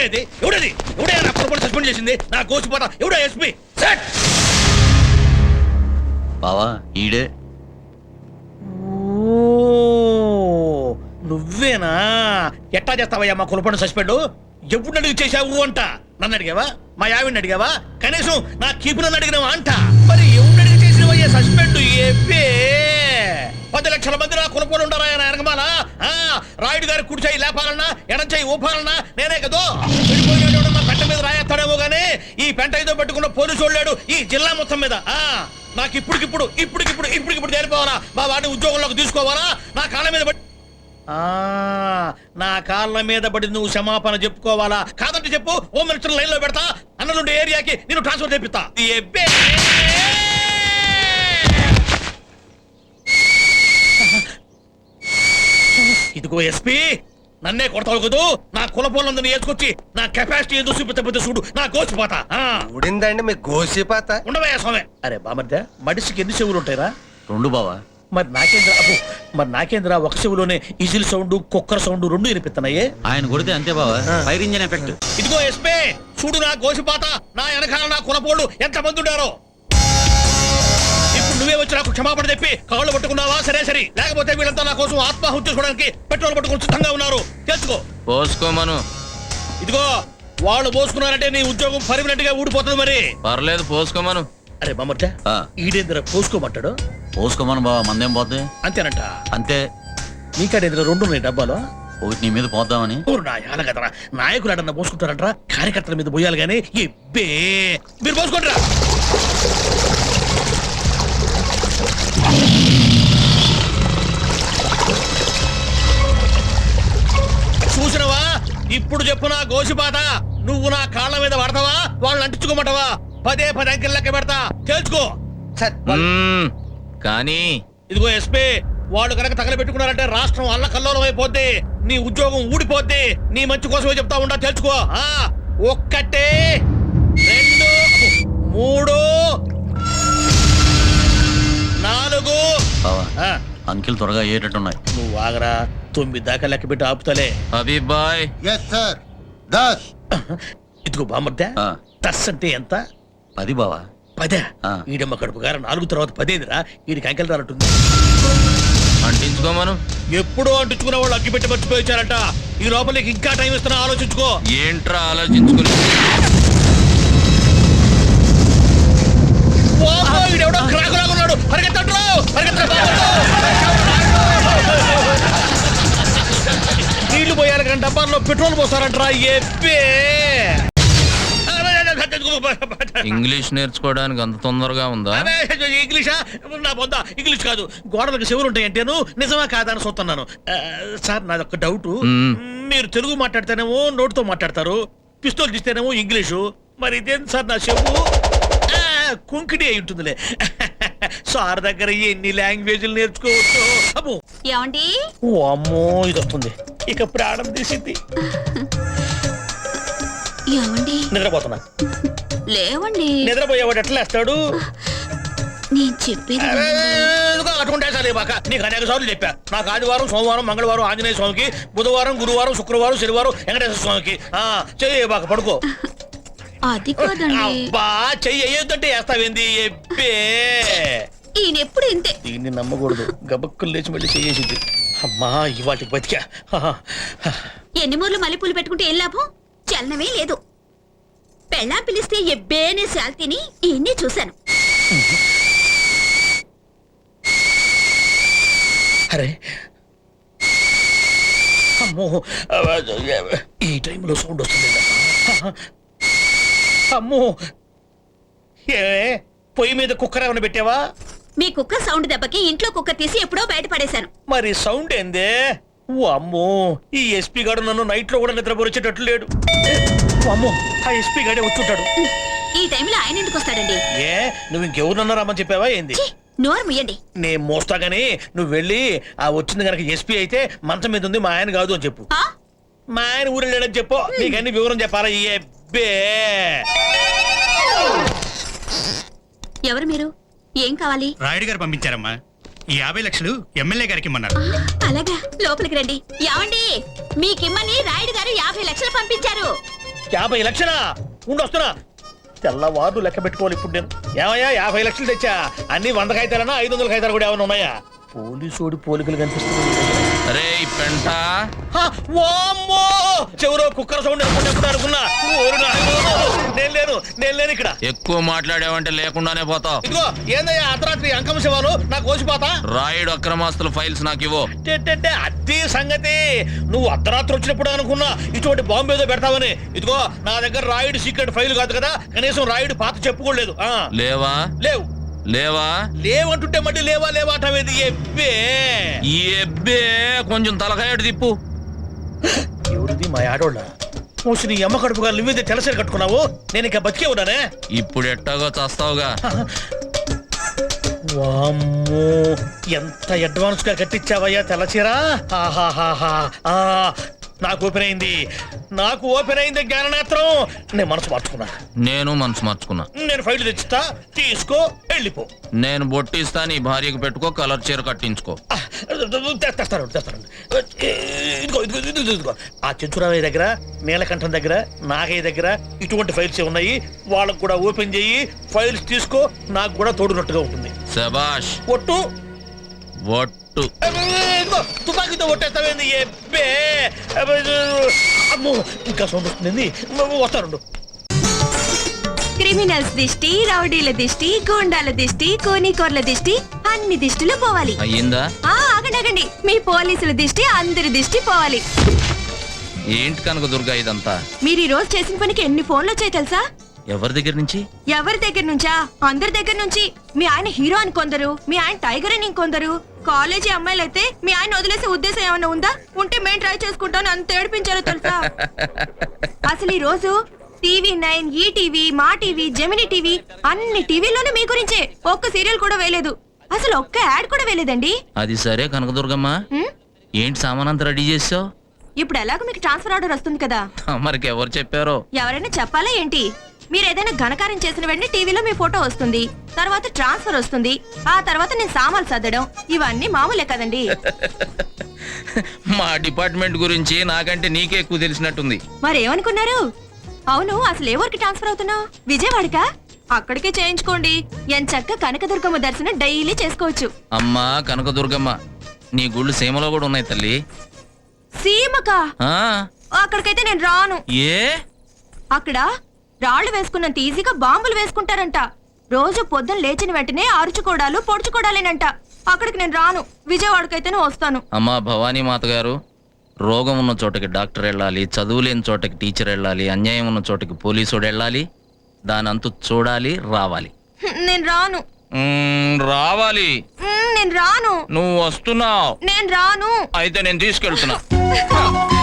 ఎవడేది? ఎవడేది? ఎవడే నా కొడుకుని సస్పెండ్ చేసింది? నా కోసిపోతా ఎవడో ఎస్పీ? సెట్! బావా ఈడే. నువ్వేనా? ఎట్టా చేస్తావయ్యా మా కులపండి సస్పెండ్? ఎప్పుడు అడిగి చేశావు అంట? నన్ను అడిగావా? మా యావిని అడిగావా? కనీసం నా కీపు నన్ను అడిగినావా అంట? మరి ఎవడు అడిగి చేసినవయ్యా సస్పెండ్? ఏపే పది లక్షల మంది నా కులపోలు ఉండరా ఆయన ఎనగమాల ఆ, రాయుడు గారి కుడి చేయి లేపాలన్నా ఎడం చేయి ఊపాలన్నా నేనే కదో? నా పెంట మీద రాయేస్తాడేమో గానీ ఈ పెంట ఏదో పెట్టుకున్న పోలీసు వాళ్ళాడు ఈ జిల్లా మొత్తం మీద. ఆ నాకు ఇప్పటికిప్పుడు ఇప్పటికిప్పుడు ఇప్పటికిప్పుడు చేరిపోవాలా మా వాడిని ఉద్యోగంలోకి తీసుకోవాలా? నా కాళ్ళ మీద పడి ఆ, నా కాళ్ళ మీద పడి నువ్వు క్షమాపణ చెప్పుకోవాలా? కాదంటే చెప్పు హోమ్ మినిస్టర్ లైన్లో పెడతా అన్నలుండే ఏరియాకి నేను ట్రాన్స్ఫర్ చేపిస్తా ఇదిగో ఎస్పీ నన్నే కొడతావు కదూ? నా కులపోలందరినీ వేసుకొచ్చి నా కెపాసిటీ ఏదో చూపితే చూడు. నా గోచిపోతా ఆ, ఉడిందండి మీ గోసిపాత. ఉండవయ్యా స్వామి. అరే బామర్దే మడిసికి ఎన్ని చెవులు ఉంటాయిరా రెండు బావా. మరి నాకేంద్ర అబ్బో మరి నాకేంద్ర ఒక చెవులోనే ఇజిల్ సౌండ్ కుక్కర్ సౌండ్ రెండు వినిపిస్తున్నాయే? ఆయన కొడితే అంతే బావా. Fire engine effect. ఇదిగో ఎస్పే చూడు నా గోసిపాత నా వెనకాల నా కులపోళ్ళు ఎంత మంది ఉండారో. నువ్వే వచ్చి నాకు క్షమాపణ చెప్పి కాళ్ళు పట్టుకున్నావా? సరే సరే. లేకపోతే వీళ్ళంతా నా కోసం ఆత్మాహుతి చేసుకోవడానికి పెట్రోల్ పట్టుకుని సిద్ధంగా ఉన్నారు. తెలుసుకో. పోసుకోమను ఇదిగో వాళ్ళు పోసుకున్నారంటే నీ ఉద్యోగం పర్మనెంట్గా ఊడిపోతుంది మరి. పర్లేదు పోసుకోమను అరే మమ్మర్ద ఆ. ఈడేంద్ర పోసుకోమంటాడు? పోసుకోమను బావా మందేం పోద్ది? అంతేనంట. అంతే. నీకాడేంద్ర రెండు ఉన్నాయి డబ్బాలో? ఒకటి నీ మీద పోద్దామని. ఊరు నా యాల కదరా నాయకులు అడన్న పోసుకుంటారంటరా? కార్యకర్తల మీద పోయాలి గానీ ఎబ్బే మీరు పోసుకుంటారా చూసినవా? ఇప్పుడు చెప్పు నా గోసిపాత. నువ్వు నా కాళ్ళ మీద పడతావా? వాళ్ళని అంటించుకోమంటావా? పదే పది అంకెల్ లెక్క పెడతా. తెలుసుకో. కానీ ఇదిగో ఎస్పీ వాళ్ళు కనుక తగలబెట్టుకున్నారంటే రాష్ట్రం అల్ల కల్లోలం అయిపోద్ది. నీ ఉద్యోగం ఊడిపోద్ది. నీ మంచి కోసమే చెప్తా ఉంటా తెలుసుకో ఆ ఒక్కటే. రెండు అంకిల్ త్వరగా అయ్యేటట్టున్నాయి. నువ్వు ఆగరా తొమ్మిది దాకా లెక్క పెట్టి ఆపుతలే. హబీబ్ బాయ్. ఎస్ సార్ దస్ ఇదిగో బామర్దా ఆ, టస్ అంటే ఎంత? పది బావా. పదే. ఆ. ఈడమ్మ కడుపు గారు నాలుగు తర్వాత పదేదిరా వీడికి అంకెల్ రానట్టుంది. అంటించుకోమను ఎప్పుడో అంటించుకున్న వాళ్ళు అగ్గి పెట్టి మర్చిపోయించారంట ఈ లోపల నీకు ఇంకా టైం ఇస్తున్నా ఆలోచించుకో. ఏంట్రా ఆలోచించుకుని? వామ్మో, ఈడెవడో పరిగెత్తండి డబ్బాల్లో పెట్రోల్ పోస్తారంటరా ఎబ్బే ఇంగ్లీష్ నేర్చుకోవడానికి అంత తొందరగా ఉందా? అదే, ఇంగ్లీషా? నా పొంద ఇంగ్లీష్ కాదు గోడలకు చెవులు ఉంటాయంటేను నిజమా కాదా అని చూస్తున్నాను. సార్ నాది ఒక డౌట్. మీరు తెలుగు మాట్లాడితేనేమో నోటితో మాట్లాడతారు పిస్తోల్ తీస్తేనేమో ఇంగ్లీషు. మరి ఇదేం సార్ నా చెవు? కుంకిడి అయి ఉంటుందిలే. సార్ దగ్గర ఎన్ని లాంగ్వేజ్లు నేర్చుకోవచ్చు? అమ్మో ఏమండి? ఓ అమ్మో ఇది వస్తుంది. ఇక ప్రాణం తీసింది. ఏమండి? నిద్రపోతున్నా. లేవండి. నిద్రపోయేవాడు ఎట్లా వేస్తాడు నేను చెప్పేది అటువంటి బాక? నీకు అనేక సార్లు చెప్పా. నాకు ఆదివారం సోమవారం మంగళవారం ఆంజనేయ స్వామికి బుధవారం గురువారం శుక్రవారం శనివారం వెంకటేశ్వర స్వామికి. ఆ చెయ్యి బాక పడుకో. అది కాదండి. అబ్బా చెయ్యి వేయొద్దంటే వేస్తావేంది? ఎబ్బే ఎప్పుడు ఇంతే? దీన్ని నమ్మకూడదు. గబక్కులు లేచి మళ్ళీ చెయ్యేసింది అమ్మా ఇవాటికి బతికా. ఎన్ని మూర్లు మల్లెపూలు పెట్టుకుంటే ఏం లాభం? చలనమే లేదు. పెళ్ళాం పిలిస్తే ఎబ్బేనే శాల్తీని ఈయన్ని చూశాను. అరే. అమ్మో. ఈ టైంలో సౌండ్ వస్తుంది అమ్మో. ఏ పొయ్యి మీద కుక్కర్ ఏమైనా పెట్టావా? మీ కుక్క సౌండ్ దెబ్బకి ఇంట్లో కుక్క తీసి ఎప్పుడో బయట పడేశాను. మరి సౌండ్ ఏందే? ఓ అమ్మో ఈ ఎస్పీ గాడు నన్ను నైట్లో కూడా నిద్రపోరిచేటట్లు లేడు. ఓ అమ్మో ఆ ఎస్పీ గాడే వచ్చుంటాడు. ఈ టైంలో ఆయన ఎందుకు వస్తాడండి? ఏ నువ్వు ఇంకెవరినన్నా రమ్మని చెప్పావా ఏంది? ఛీ, నోరు ముయ్యండి నేను మోస్తా గానీ నువ్వు వెళ్ళి ఆ వచ్చింది కనుక ఎస్పీ అయితే మంచం మీద ఉంది మా ఆయన కాదు అని చెప్పు. ఆ? మా ఆయన ఊరు వెళ్ళాడని చెప్పు. నీకన్నీ వివరం చెప్పాలా ఈ ఎవరు మీరు? ఏం కావాలి? రాయుడు గారు పంపించారమ్మా. ఈ యాభై లక్షలు ఎమ్మెల్యే గారికి ఇమ్మన్నారు. ఆ, అలాగా. లోపలికి రండి. ఏమండి? మీకిమ్మని రాయుడు గారు యాభై లక్షలు పంపించారు. యాభై లక్షలా? ఉండి వస్తున్నా. తెల్లవారు లెక్క పెట్టుకోవాలి ఇప్పుడు నేను. ఏమయ్యా యాభై లక్షలు తెచ్చా? అన్ని వంద కాగితాలనా ఐదు వందల కాగితాలు కూడా ఏమైనా ఉన్నాయా? పోలీసోడి పోలికలు కనిపిస్తుంది అరే పెంట. హా, వామ్మో! చెవులో కుక్కర సౌండ్ అనుకుంటే అనుకున్నా. ఓరి నాయనో. నేను లేను నేను లేను ఇక్కడ. ఎక్కువ మాట్లాడావంటే లేకుండానే పోతావు. ఇదిగో ఏందయ్యా అర్ధరాత్రి అంకమ శివాలు? నాకు కోసిపోతా. రాయుడు అక్రమాస్తుల ఫైల్స్ నాకు ఇవ్వు. టెట్టెట్టె, అదే సంగతి. నువ్వు అర్ధరాత్రి వచ్చినప్పుడు అనుకున్నా ఇటువంటి బాంబు ఏదో పెడతావని. ఇదిగో నా దగ్గర రాయుడు సీక్రెట్ ఫైల్ కాదు కదా? కనీసం రాయుడు పాత చెప్పుకోలేదు. ఆ, లేవా? లేవు. లేవా? లేవంటుంటే మళ్ళీ లేవా లేవా అంటావేంది? ఎబ్బే. ఈ ఎబ్బే కొంచెం తలకాయడు తిప్పు. ఎవరిది? మా ఆడోళ్ళ. మోసి నీ అమ్మ కడుపుగా నువ్వేదే తెలసరి కట్టుకున్నావు? నేను ఇంకా బతికే ఉన్నానే. ఇప్పుడు ఎట్టాగో చస్తావుగా. వామ్మో ఎంత అడ్వాన్స్గా కట్టించావయ్యా ఆహాహాహా. నాకు ఓపెన్ అయింది నాకు ఓపెన్ అయింది జ్ఞాననేత్రం. నేను మనసు మార్చుకున్నా. నేను మనసు మార్చుకున్నా. నేను ఫైల్ తెచ్చిస్తా తీసుకో వెళ్ళిపో. నేను బొట్టిస్తా నీ భార్యకు పెట్టుకో కలర్ చీర కట్టించుకో. తెస్తాను తెస్తాను. ఇదిగో ఇదిగో ఇదిగో ఇదిగో ఆ చెంచురామయ్య దగ్గర నీలకంఠం దగ్గర నాగయ్య దగ్గర ఇటువంటి ఫైల్స్ ఉన్నాయి? వాళ్ళకు కూడా ఓపెన్ చేయి ఫైల్స్ తీసుకో నాకు కూడా తోడునట్టుగా ఉంటుంది. శబాష్ ఒట్టు. ఒట్టు. ఇదిగో తుపాకీతో కొట్టేస్తావేంది ఎబ్బే అబ్బే, అమ్మో ఇంకా సౌండ్ వస్తుంది వస్తాను క్రిమినల్స్ దిష్టి రౌడీల దిష్టి గూండాల దిష్టి కోనికోర్ల దిష్టి అన్ని దిష్టిలు పోవాలి. అయ్యిందా? ఆగండి. మీ పోలీసుల దిష్టి అందరి దిష్టి పోవాలి. ఏంటి కనుక దుర్గా ఇదంతా? మీరు ఈ రోజు చేసిన పనికి ఎన్ని ఫోన్లు వచ్చాయి తెలుసా? ఎవరి దగ్గర నుంచి? ఎవరి దగ్గర నుంచా? అందరి దగ్గర నుంచి. మీ ఆయన హీరో అని కొందరు మీ ఆయన టైగర్ అని ఇంకొందరు. కాలేజీ అమ్మాయిలు అయితే మీ ఆయన వదిలేసే ఉద్దేశం ఏమైనా ఉందా? ఉంటే మేము ట్రై చేసుకుంటాం అంత ఏడిపించారో తెలుసా? అసలు ఈ రోజు TV nine E TV Maa TV Gemini TV అన్ని టీవీలోనే మీ గురించే. ఒక్క సీరియల్ కూడా వేయలేదు. అసలు ఒక్క యాడ్ కూడా వేయలేదండి. అది సరే కనకదుర్గమ్మ. ఉమ్, ఏంటి సామానంతా రెడీ చేసావు? ఇప్పుడు ఎలాగో మీకు ట్రాన్స్ఫర్ ఆర్డర్ వస్తుంది కదా. మరికి ఎవరు చెప్పారో? ఎవరైనా చెప్పాలా ఏంటి? మీరు ఏదైనా ఘనకార్యం చేసిన వెంటనే టీవీలో మీ ఫోటో వస్తుంది. తర్వాత ట్రాన్స్ఫర్ వస్తుంది. ఆ తర్వాత నేను సామాన్లు సర్దడం. ఇవన్నీ మామూలే కదండి. మా డిపార్ట్మెంట్ గురించి నాకంటే నీకే ఎక్కువ తెలిసినట్టుంది. మరేమనుకున్నారు? అవును అసలు ఏ ఊరికి ట్రాన్స్ఫర్ అవుతున్నావు? విజయవాడకా? అక్కడికే చేయించుకోండి. ఎంచక్క కనకదుర్గమ్మ దర్శనం డైలీ చేసుకోవచ్చు. అమ్మా కనకదుర్గమ్మ. నీ గుళ్ళు సీమలో కూడా ఉన్నాయి తల్లి. సీమకా? అక్కడికైతే నేను రాను. ఏ? అక్కడ రాళ్ళు వేసుకున్నంత ఈజీగా బాంబులు వేసుకుంటారంట. రోజు పొద్దున లేచిన వెంటనే అరుచుకోవడాలు పొడుచుకోవడాలేనంట అక్కడికి నేను రాను. విజయవాడకైతేనే వస్తాను. అమ్మా భవానీ మాత గారు రోగం ఉన్న చోటకి డాక్టర్ వెళ్ళాలి చదువు లేని చోటకి టీచర్ వెళ్ళాలి అన్యాయం ఉన్న చోటకి పోలీసుడు వెళ్ళాలి దాని అంతు చూడాలి రావాలి. నేను రాను. మ్మ్, రావాలి. నేను రాను. నువ్వు వస్తున్నావు. నేను రాను. అయితే నేను తీసుకెళ్తున్నా.